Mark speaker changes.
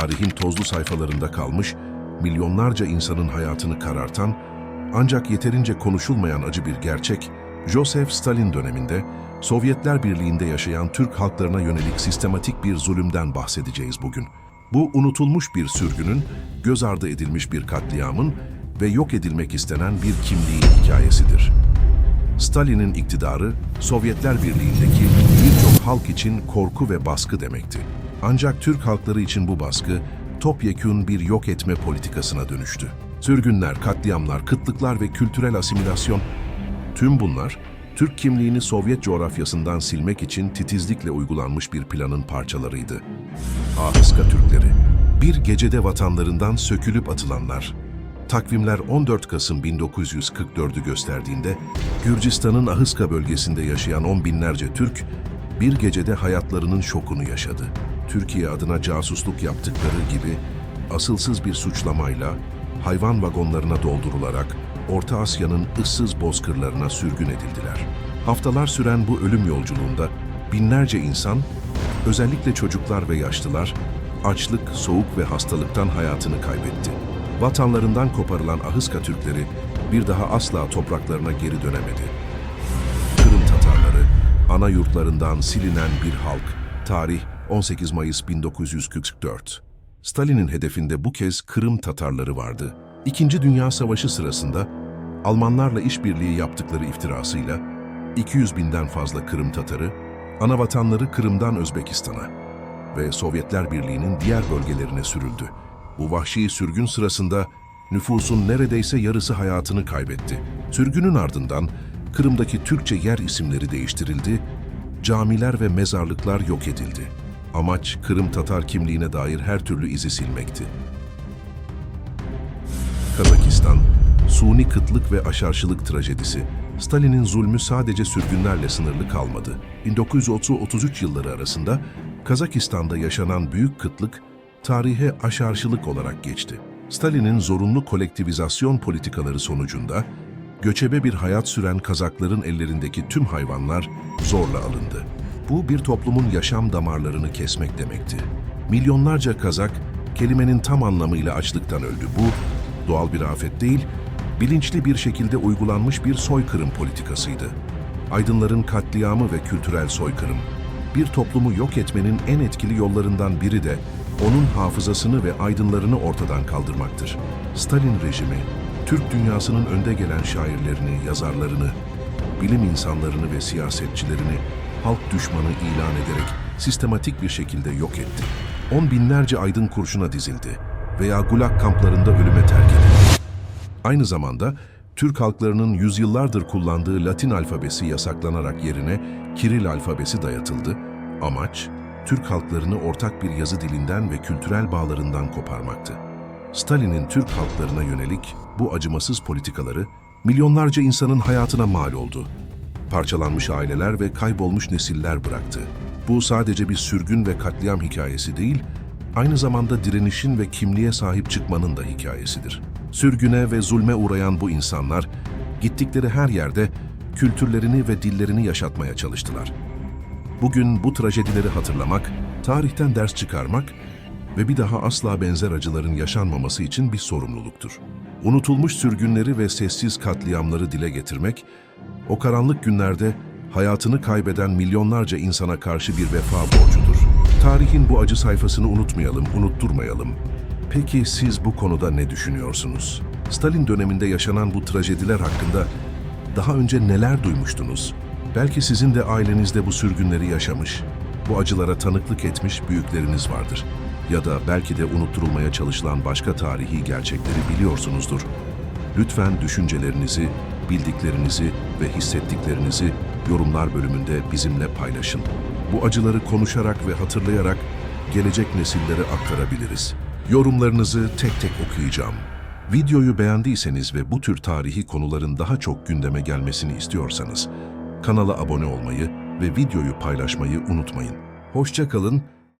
Speaker 1: tarihin tozlu sayfalarında kalmış, milyonlarca insanın hayatını karartan, ancak yeterince konuşulmayan acı bir gerçek, Joseph Stalin döneminde Sovyetler Birliği'nde yaşayan Türk halklarına yönelik sistematik bir zulümden bahsedeceğiz bugün. Bu unutulmuş bir sürgünün, göz ardı edilmiş bir katliamın ve yok edilmek istenen bir kimliğin hikayesidir. Stalin'in iktidarı, Sovyetler Birliği'ndeki birçok halk için korku ve baskı demekti. Ancak Türk halkları için bu baskı, topyekün bir yok etme politikasına dönüştü. Sürgünler, katliamlar, kıtlıklar ve kültürel asimilasyon, tüm bunlar, Türk kimliğini Sovyet coğrafyasından silmek için titizlikle uygulanmış bir planın parçalarıydı. Ahıska Türkleri, bir gecede vatanlarından sökülüp atılanlar, Takvimler 14 Kasım 1944'ü gösterdiğinde Gürcistan'ın Ahıska bölgesinde yaşayan on binlerce Türk bir gecede hayatlarının şokunu yaşadı. Türkiye adına casusluk yaptıkları gibi asılsız bir suçlamayla hayvan vagonlarına doldurularak Orta Asya'nın ıssız bozkırlarına sürgün edildiler. Haftalar süren bu ölüm yolculuğunda binlerce insan, özellikle çocuklar ve yaşlılar, açlık, soğuk ve hastalıktan hayatını kaybetti. Vatanlarından koparılan Ahıska Türkleri bir daha asla topraklarına geri dönemedi. Kırım Tatarları, ana yurtlarından silinen bir halk, tarih 18 Mayıs 1944. Stalin'in hedefinde bu kez Kırım Tatarları vardı. İkinci Dünya Savaşı sırasında Almanlarla işbirliği yaptıkları iftirasıyla 200 binden fazla Kırım Tatarı, ana vatanları Kırım'dan Özbekistan'a ve Sovyetler Birliği'nin diğer bölgelerine sürüldü. Bu vahşi sürgün sırasında nüfusun neredeyse yarısı hayatını kaybetti. Sürgünün ardından Kırım'daki Türkçe yer isimleri değiştirildi, camiler ve mezarlıklar yok edildi. Amaç Kırım Tatar kimliğine dair her türlü izi silmekti. Kazakistan, suni kıtlık ve aşarşılık trajedisi. Stalin'in zulmü sadece sürgünlerle sınırlı kalmadı. 1930-33 yılları arasında Kazakistan'da yaşanan büyük kıtlık tarihe aşarşılık olarak geçti. Stalin'in zorunlu kolektivizasyon politikaları sonucunda göçebe bir hayat süren Kazakların ellerindeki tüm hayvanlar zorla alındı. Bu bir toplumun yaşam damarlarını kesmek demekti. Milyonlarca Kazak kelimenin tam anlamıyla açlıktan öldü. Bu doğal bir afet değil, bilinçli bir şekilde uygulanmış bir soykırım politikasıydı. Aydınların katliamı ve kültürel soykırım, bir toplumu yok etmenin en etkili yollarından biri de onun hafızasını ve aydınlarını ortadan kaldırmaktır. Stalin rejimi, Türk dünyasının önde gelen şairlerini, yazarlarını, bilim insanlarını ve siyasetçilerini halk düşmanı ilan ederek sistematik bir şekilde yok etti. On binlerce aydın kurşuna dizildi veya gulag kamplarında ölüme terk edildi. Aynı zamanda Türk halklarının yüzyıllardır kullandığı Latin alfabesi yasaklanarak yerine Kiril alfabesi dayatıldı. Amaç, Türk halklarını ortak bir yazı dilinden ve kültürel bağlarından koparmaktı. Stalin'in Türk halklarına yönelik bu acımasız politikaları milyonlarca insanın hayatına mal oldu. Parçalanmış aileler ve kaybolmuş nesiller bıraktı. Bu sadece bir sürgün ve katliam hikayesi değil, aynı zamanda direnişin ve kimliğe sahip çıkmanın da hikayesidir. Sürgüne ve zulme uğrayan bu insanlar, gittikleri her yerde kültürlerini ve dillerini yaşatmaya çalıştılar. Bugün bu trajedileri hatırlamak, tarihten ders çıkarmak ve bir daha asla benzer acıların yaşanmaması için bir sorumluluktur. Unutulmuş sürgünleri ve sessiz katliamları dile getirmek, o karanlık günlerde hayatını kaybeden milyonlarca insana karşı bir vefa borcudur. Tarihin bu acı sayfasını unutmayalım, unutturmayalım. Peki siz bu konuda ne düşünüyorsunuz? Stalin döneminde yaşanan bu trajediler hakkında daha önce neler duymuştunuz? Belki sizin de ailenizde bu sürgünleri yaşamış, bu acılara tanıklık etmiş büyükleriniz vardır. Ya da belki de unutturulmaya çalışılan başka tarihi gerçekleri biliyorsunuzdur. Lütfen düşüncelerinizi, bildiklerinizi ve hissettiklerinizi yorumlar bölümünde bizimle paylaşın. Bu acıları konuşarak ve hatırlayarak gelecek nesillere aktarabiliriz. Yorumlarınızı tek tek okuyacağım. Videoyu beğendiyseniz ve bu tür tarihi konuların daha çok gündeme gelmesini istiyorsanız kanala abone olmayı ve videoyu paylaşmayı unutmayın. Hoşça kalın